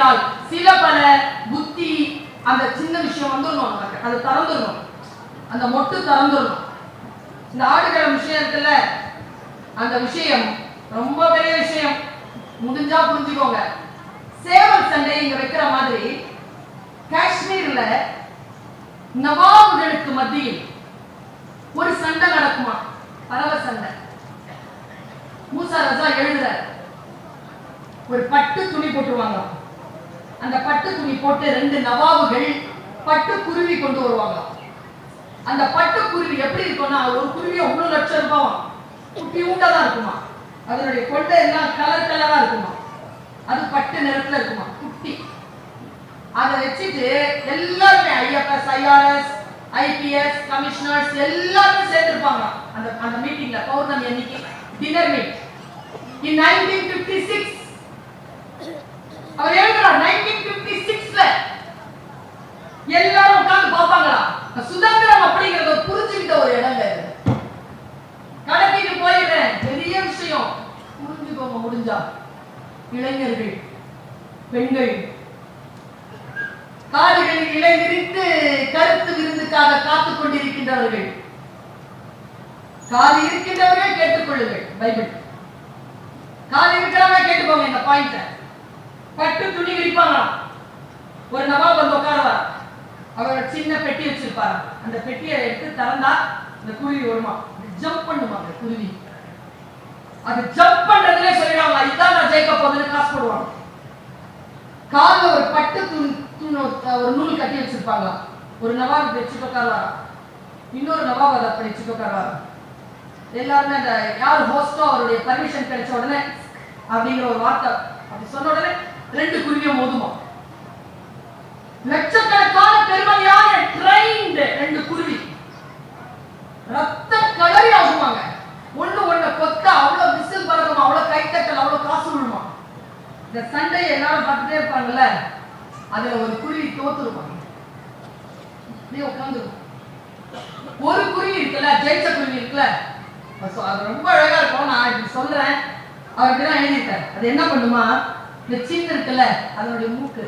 என்றால் சில பல புத்தி அந்த சின்ன விஷயம் வந்துடணும் நமக்கு. அது திறந்துடணும். அந்த மொட்டு திறந்துடணும். இந்த ஆடுகளம் விஷயம் இருக்குல்ல அந்த விஷயம் ரொம்ப பெரிய விஷயம். முடிஞ்சா புரிஞ்சுக்கோங்க. சேவல் சண்டை இங்க வைக்கிற மாதிரி காஷ்மீர்ல நவாபுகளுக்கு மத்தியில் ஒரு சண்டை நடக்குமா? பறவை சண்டை. மூசா ரஜா எழுதுற ஒரு பட்டு துணி போட்டுருவாங்க அந்த பட்டு துணி போட்டு ரெண்டு நவாபுகள் பட்டு குருவி கொண்டு வருவாங்க. அந்த பட்டு குருவி எப்படி இருக்கும்னா ஒரு குருவி ஒண்ணு லட்சம் ரூபாய் குட்டி தான் இருக்குமா? அதனுடைய கொண்டை எல்லாம் கலர் கலரா இருக்குமா? அது பட்டு நிறத்துல இருக்குமா? குட்டி. அதை வச்சுட்டு எல்லாருமே ஐஎஃப்எஸ் ஐஆர்எஸ் ஐபிஎஸ் கமிஷனர்ஸ் எல்லாருமே சேர்ந்துருப்பாங்க. அந்த அந்த மீட்டிங்ல பௌர்ணமி அன்னைக்கு dinner meet in nineteen fifty six அவர் எழுதுறார் நைன்டீன் பிப்டி சிக்ஸ்ல எல்லாரும் உட்கார்ந்து பார்ப்பாங்களா? சுதந்திரம் அப்படிங்கறத புரிஞ்சுக்கிட்ட ஒரு இடங்க இது. கடத்திட்டு போயிடுறேன். பெரிய விஷயம். புரிஞ்சுக்கோங்க முடிஞ்சா. இளைஞர்கள் பெண்கள். காதுகளில் இலை விரித்து கருத்து விருந்துக்காக காத்துக் கொண்டிருக்கின்றவர்கள். காது இருக்கின்றவர்கள் கேட்டுக்கொள்ளுங்கள் பைபிள். காது இருக்கிறவங்க கேட்டுக்கோங்க இந்த பாயிண்ட பட்டு துணி விரிப்பாங்களாம். ஒரு நவாப் வந்து உட்காருவார். அவர் சின்ன பெட்டி வச்சிருப்பாரு. அந்த பெட்டியை எடுத்து திறந்தா இந்த குருவி வருமா ஜம்ப் பண்ணுமா அந்த குருவி? அது ஜம்ப் பண்றதுலே சொல்லிடுவாங்க இதுதான் நான் ஜெயிக்க போகுதுன்னு காசு போடுவாங்க. கால்ல ஒரு பட்டு துணி துணி ஒரு நூல் கட்டி வச்சிருப்பாங்க ஒரு நவாப் இப்படி வச்சுட்டு இன்னொரு நவாப் அதை அப்படி வச்சுக்கோக்காரா எல்லாருமே அந்த யார் ஹோஸ்டோ அவருடைய பர்மிஷன் கிடைச்ச உடனே அப்படிங்கிற ஒரு வார்த்தை அப்படி சொன்ன உடனே ரெண்டு குருவியை மோதுமா? லட்சக்கணக்கான பெருமையான ட்ரெயின் ரெண்டு குருவி. ரத்த கலரி ஆகுமாங்க. ஒண்ணு ஒண்ணு கொத்த அவ்வளவு விசில் பறக்குமா? அவ்வளவு கைத்தட்டல் அவ்வளவு காசு விழுமா? இந்த சண்டையை எல்லாரும் பார்த்துட்டே இருப்பாங்கல்ல அதுல ஒரு குருவி தோத்துருப்பாங்க. அப்படியே உட்காந்துருக்கும் ஒரு குருவி இருக்குல்ல ஜெயிச்ச குருவி இருக்குல்ல அது ரொம்ப அழகா இருக்கும். நான் இப்படி சொல்றேன். அவருக்கு தான் எழுதிட்டேன் அது என்ன பண்ணுமா? இந்த சின்ன இருக்குல்ல அதனுடைய மூக்கு.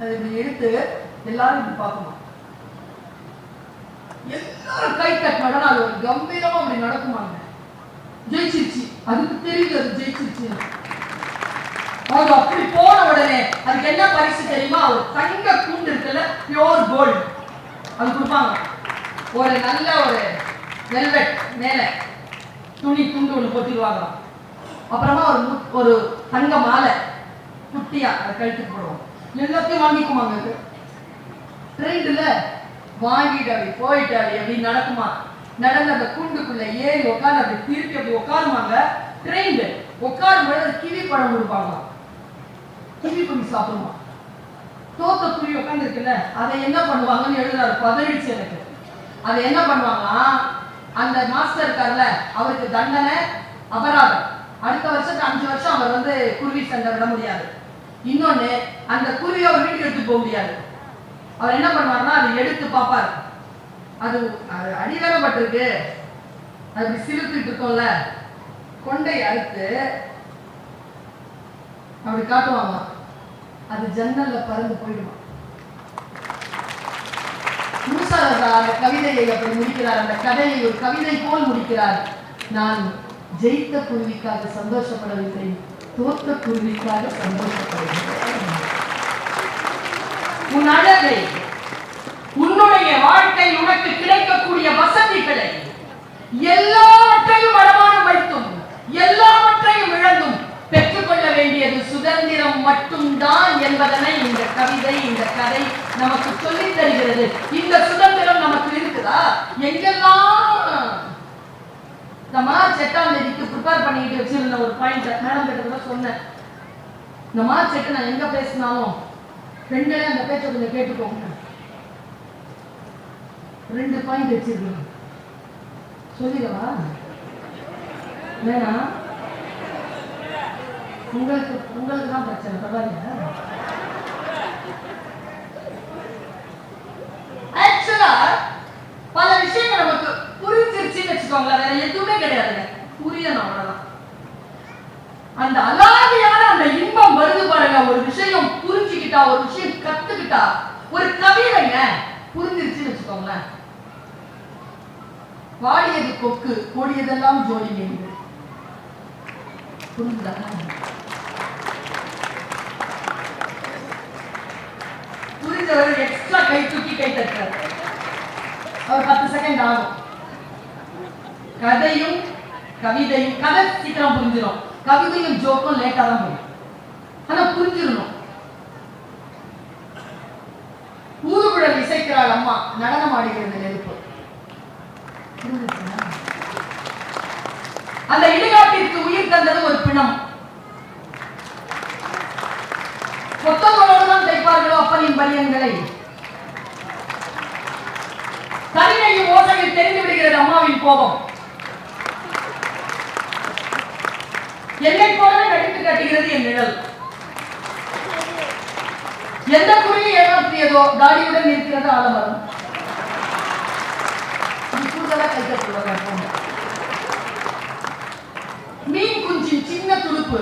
அது இப்படி எடுத்து எல்லாரும் இப்படி பார்க்கணும். எல்லாரும் கை தட்டினா அது ஒரு கம்பீரமா அப்படி நடக்குமாங்க. ஜெயிச்சிருச்சு. அதுக்கு தெரியுது அது ஜெயிச்சிருச்சு அவங்க அப்படி போன உடனே அதுக்கு என்ன பரிசு தெரியுமா? ஒரு தங்க கூண்டு இருக்குல்ல பியோர் கோல்டு அது கொடுப்பாங்க. ஒரு நல்ல ஒரு வெல்வெட் மேல. துணி துண்டு ஒண்ணு போட்டுருவாங்க அப்புறமா ஒரு ஒரு தங்க மாலை குட்டியா அதை கழுத்துக்கு போடுவோம். எல்லாத்தையும் வாங்கிக்குமாங்க அது ட்ரெயின்ல வாங்கிட்டு அப்படி அப்படின்னு நடக்குமா? நடந்து அந்த கூண்டுக்குள்ள ஏறி உட்காந்து அப்படி திருப்பி அப்படி உட்காருமாங்க. ட்ரெயின் உட்காரும் பொழுது அது கிவி பழம் கொடுப்பாங்க. கிவி குடி சாப்பிடுமா? தோத்த குருவி உட்காந்து இருக்குல்ல அதை என்ன பண்ணுவாங்கன்னு எழுதுறாரு பதறிச்சு எனக்கு. அதை என்ன பண்ணுவாங்கன்னா அந்த மாஸ்டர் இருக்கார்ல அவருக்கு தண்டனை அபராதம். அடுத்த வருஷத்துக்கு அஞ்சு வருஷம் அவர் வந்து குருவி சண்டை விட முடியாது. இன்னொன்னு அந்த குருவியை அவர் வீட்டுக்கு எடுத்து போக முடியாது. அவர் என்ன பண்ணுவாருன்னா அதை எடுத்து பார்ப்பார். அது அது அடிவேகப்பட்டிருக்கு. அது சிலுத்துட்டு இருக்கோம்ல. கொண்டை அறுத்து அப்படி காட்டுவாங்க. அது ஜன்னல்ல பறந்து போயிடுமா. மூசாரசா அந்த கவிதையை அப்படி முடிக்கிறார். அந்த கதையை ஒரு கவிதை போல் முடிக்கிறார். நான் ஜெயித்த குருவிக்காக சந்தோஷப்படவில்லை தோத்த குருவிக்காக சந்தோஷப்படவில்லை. உன் அழகை உன்னுடைய வாழ்க்கை உனக்கு கிடைக்கக்கூடிய வசதிகளை எல்லாவற்றையும் அடமானம் வைத்தும் எல்லாவற்றையும் இழந்தும் பெற்றுக்கொள்ள வேண்டியது சுதந்திரம் மட்டும்தான் என்பதனை இந்த கவிதை இந்த கதை நமக்கு சொல்லித் தருகிறது. இந்த சுதந்திரம் நமக்கு இருக்குதா? எங்கெல்லாம் இந்த மார்ச் எட்டாம் தேதிக்கு ப்ரிப்பேர் பண்ணிட்டு வச்சிருந்த ஒரு பாயிண்ட் மேடம் கிட்ட கூட சொன்னேன். இந்த மார்ச் எட்டு நான் எங்க பேசினாலும் பெண்களே அந்த பேச்சை கொஞ்சம் கேட்டுக்கோங்க. ரெண்டு பாயிண்ட் வச்சிருக்கேன் சொல்லிடவா? வேணா. உங்களுக்கு உங்களுக்கு தான் பிரச்சனை பரவாயில்ல ஆக்சுவலா பல விஷயங்கள் நமக்கு புரிஞ்சிருச்சுன்னு வச்சுக்கோங்களேன். வேற எதுவுமே கிடையாதுங்க. புரியணும் அவ்வளவுதான். அந்த அலாதியான அந்த இன்பம் வருது பாருங்க. ஒரு விஷயம் புரிஞ்சுக்கிட்டா ஒரு விஷயம் கத்துக்கிட்டா ஒரு கவிதைங்க புரிஞ்சிருச்சுன்னு வச்சுக்கோங்களேன். வாடியது கொக்கு கொடியதெல்லாம் ஜோடி மீன்கள். புரிஞ்சுதா? புரிஞ்சவர் எக்ஸ்ட்ரா கை தூக்கி கை தட்டுறாரு. ஒரு பத்து செகண்ட் ஆகும். கதையும் கவிதையும் கதை சீக்கிரம் புரிஞ்சிடும் கவிதையும் ஜோக்கும் லேட்டா தான் போகும். ஆனா புரிஞ்சிடணும் ஊதுகுழல் இசைக்கிறாள் அம்மா நடனம் ஆடுகிறது நெருப்பு. அந்த இடுகாட்டிற்கு உயிர் தந்தது ஒரு பிணம். கொத்தங்களோடு தான் தைப்பார்களோ அப்பனின் பலியன்களை தனிமையும் ஓசையில் தெரிந்து விடுகிறது அம்மாவின் கோபம். என்னை போல நடித்து காட்டுகிறது என் நிழல். எந்த குறையை ஏமாற்றியதோ தாடியுடன் இருக்கிறது ஆலமரம். மீன் குஞ்சின் சின்ன துடுப்பு.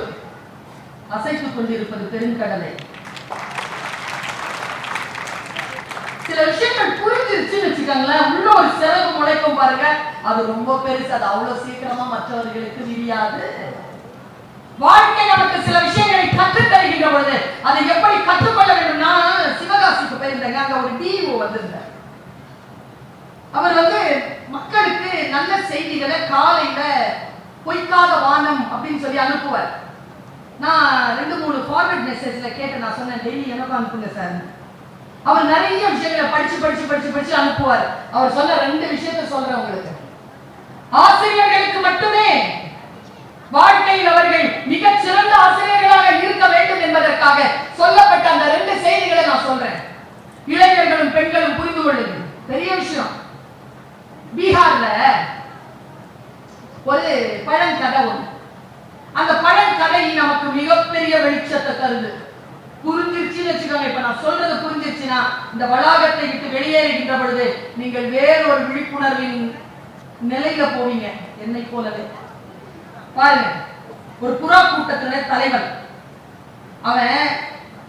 அசைத்துக் கொண்டிருப்பது பெருங்கடலை சில விஷயங்கள் புரிஞ்சிருச்சுன்னு வச்சுக்கோங்களேன். உள்ள ஒரு சிறகு முளைக்கும் பாருங்க. அது ரொம்ப பெருசு. அது அவ்வளவு சீக்கிரமா மற்றவர்களுக்கு விரியாது. வாழ்க்கை நமக்கு சில விஷயங்களை கற்றுத் தருகின்ற பொழுது அதை எப்படி கற்றுக்கொள்ள வேண்டும்? நான் சிவகாசிக்கு போயிருந்தேங்க. அங்க ஒரு டிஓ வந்திருந்தார். அவர் வந்து மக்களுக்கு நல்ல செய்திகளை காலையில பொய்க்காத வானம் அப்படின்னு சொல்லி அனுப்புவார். நான் ரெண்டு மூணு ஃபார்வர்ட் மெசேஜ்ல கேட்டு நான் சொன்னேன் டெய்லி எனக்கும் அனுப்புங்க சார் அவர் நிறைய விஷயங்களை படிச்சு படிச்சு படிச்சு படிச்சு அனுப்புவார். அவர் சொன்ன ரெண்டு விஷயத்தை சொல்ல உங்களுக்கு ஆசிரியர்களுக்கு மட்டுமே வாழ்க்கையில் அவர்கள் மிகச் சிறந்த ஆசிரியர்களாக இருக்க வேண்டும் என்பதற்காக சொல்லப்பட்ட அந்த ரெண்டு செய்திகளை நான் சொல்றேன் இளைஞர்களும் பெண்களும் புரிந்து கொள்ளுங்கள் பெரிய விஷயம் பீகார்ல ஒரு பழங்கதை ஒண்ணு அந்த பழங்கதை நமக்கு மிகப்பெரிய வெளிச்சத்தை புரிஞ்சிருச்சுன்னு வச்சுக்கோங்க. இப்ப நான் சொல்றது புரிஞ்சிருச்சுன்னா இந்த வளாகத்தை விட்டு வெளியேறுகின்ற பொழுது நீங்கள் வேறு ஒரு விழிப்புணர்வின் நிலையில போவீங்க. என்னை போலவே. பாருங்க. ஒரு புறா கூட்டத்தினுடைய தலைவன். அவன்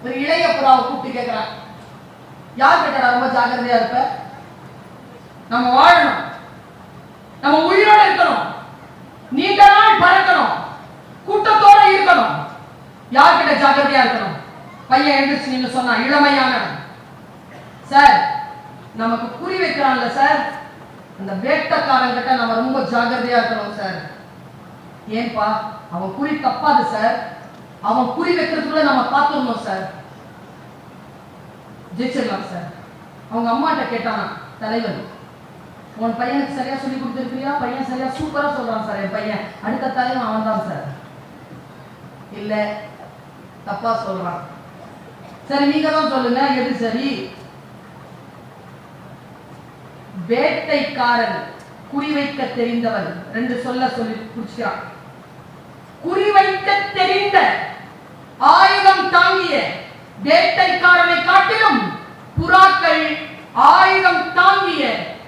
ஒரு இளைய புறாவை கூப்பிட்டு கேட்கிறான் யார் கேட்டா ரொம்ப ஜாக்கிரதையா இருப்ப நம்ம வாழணும் நம்ம உயிரோட இருக்கணும் நீண்ட நாள் பறக்கணும் கூட்டத்தோட இருக்கணும் யார்கிட்ட ஜாக்கிரதையா இருக்கணும்? பையன் எழுந்திரிச்சு நீங்க சொன்னா இளமையான சார் நமக்கு குறி வைக்கிறான்ல சார் அந்த வேட்டக்காரங்கிட்ட நம்ம ரொம்ப ஜாக்கிரதையா இருக்கணும் சார் ஏன்பா அவன் குறி தப்பாது சார் அவன் குறி வைக்கிறதுக்குள்ள நம்ம பார்த்துடணும் சார் ஜெயிச்சிடலாம் சார் அவங்க அம்மாட்ட கேட்டானா தலைவர் உன் பையனுக்கு சரியா சொல்லி கொடுத்துருக்கியா பையன் சரியா சூப்பரா சொல்றான் சார் என் பையன் அடுத்த தலைவன் அவன் தான் சார் இல்லை தப்பா சொல்றான். சரி நீங்க தான் சொல்லுங்க எது சரி? வேட்டைக்காரன் குறிவைக்க தெரிந்தவன். ரெண்டு சொல்ல சொல்லி குடிச்சான் குறிவைக்க தெரிந்த ஆயுதம் தாங்கிய வேட்டைக்காரனை காட்டிலும் புறாக்கள் ஆயுதம் தாங்கிய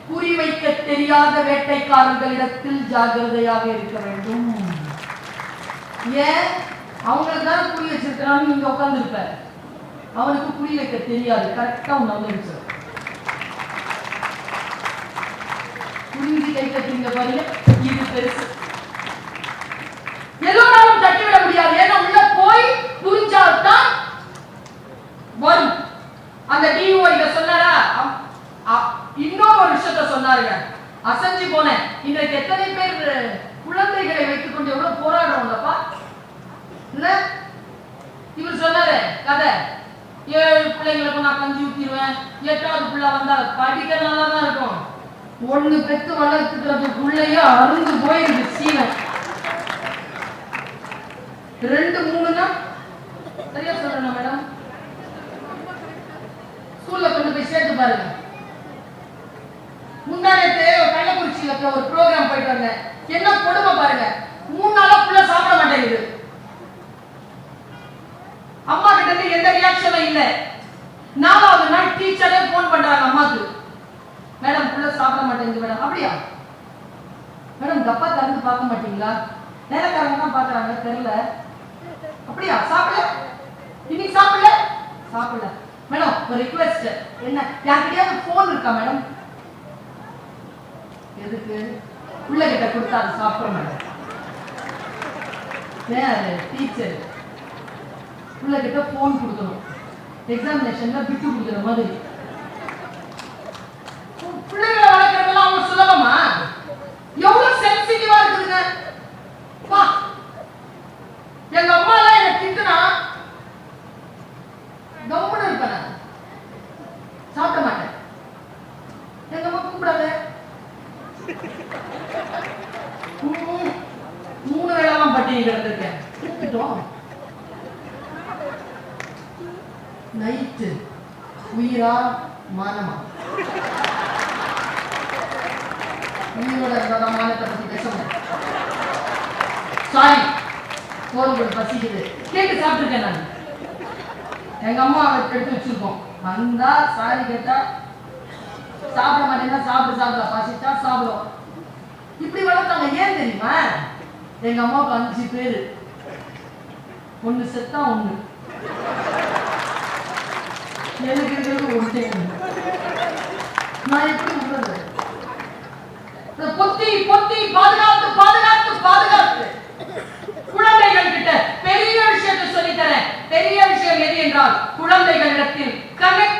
குறிவைக்க தெரியாத வேட்டைக்காரர்களிடத்தில் ஜாகிரதையாக இருக்க வேண்டும். ஏன்? அவங்களுக்கு தானே புரிய வச்சிருக்கிறான்னு நீங்க உட்கார்ந்துருப்ப அவனுக்கு புரிய வைக்க தெரியாது. கரெக்டா வந்து வந்துருச்சு. புரிஞ்சு கை தட்டுங்க பாருங்க இது பெருசு. எல்லோராலும் தட்டிவிட முடியாது. ஏன்னா உள்ள போய் புரிஞ்சால்தான் வரும். அந்த டிஓ இத சொன்னாரா? அ- இன்னொரு ஒரு விஷயத்த சொன்னாருங்க. அசஞ்சு போனேன். இன்றைக்கு எத்தனை பேர் குழந்தைகளை வைத்துக் கொண்டு எவ்வளவு போராடுறோம்லப்பா என்ன இவர் சொன்னாரு கதை. ஏழு பிள்ளைங்களுக்கு நான் கஞ்சி ஊத்திடுவேன். எட்டாவது பிள்ளை வந்தா படிக்க நல்லா தான் இருக்கும். ஒண்ணு பெத்து வளர்த்துக்கிறதுக்குள்ளேயே அருந்து போயிருக்கு சீனை. ரெண்டு மூணுன்னா? சரியா சொல்றேன் மேடம்? ஸ்கூல்ல கொண்டு போய் சேர்த்து பாருங்க. முன்னாடி கள்ளக்குறிச்சியில ஒரு ப்ரோக்ராம் போயிட்டு வந்தேன் என்ன கொடுமை பாருங்க மூணு நாளா புள்ள சாப்பிட மாட்டேங்குது அம்மா கிட்ட இருந்து எந்த ரியாக்ஷனும் இல்ல நாலாவது நாள் டீச்சரே போன் பண்றாங்க அம்மாக்கு. மேடம் புள்ள சாப்பிட மாட்டேங்குது மேடம். அப்படியா? மேடம் கப்பா திறந்து பார்க்க மாட்டீங்களா? நேரக்காரங்க தான் பாக்குறாங்க தெரியல. அப்படியா சாப்பிடல? இன்னைக்கு சாப்பிடல? சாப்பிடல. மேடம் ஒரு ரிக்வெஸ்ட் என்ன யார்கிட்டயாவது ஃபோன் இருக்கா மேடம்? எதுக்கு? உள்ள கிட்ட கொடுத்தா அது சாப்பிட மேடம். ஏன் டீச்சர் உள்ள கிட்ட ஃபோன் கொடுக்கணும். எக்ஸாமினேஷன்ல விட்டு கொடுக்குற மாதிரி. உன் பிள்ளைகளை வளர்க்கறதெல்லாம் அவங்க சுலபமா? எவ்வளவு சென்சிட்டிவா இருக்குதுங்க. வா. எங்க அம்மா எல்லாம் என்ன திட்டுனா கம்முன்னு இருப்பேன் சாப்பிட மாட்டேன். எங்க அம்மா கூப்பிடாத. மூணு வேளாம் பட்டியல் கிடந்திருக்கேன் உயிரா மானமா? உயிரோட இருந்தா மானத்தை பத்தி பேச சாரி சோறு பசிக்குது. கேட்டு சாப்பிட்டுருக்கேன் நான். எங்க அம்மா எடுத்து வச்சிருக்கோம். வந்தா சாரி கேட்டா சாப்பிட மாட்டேன்னா சாப்பிட சாப்பிட பசிச்சா சாப்பிடும். இப்படி வளர்த்தாங்க. ஏன் தெரியுமா? எங்க அம்மாவுக்கு அஞ்சு பேரு. ஒண்ணு செத்தா ஒண்ணு. எனக்கு இருக்கிறது ஒன்றே நான் எப்படி விடுறது பொத்தி பொத்தி பாதுகாத்து பாதுகாத்து பாதுகாத்து. குழந்தைகள் கிட்ட பெரிய விஷயத்தை சொல்லித்தரேன். பெரிய விஷயம் எது என்றால் குழந்தைகளிடத்தில் கனெக்ட்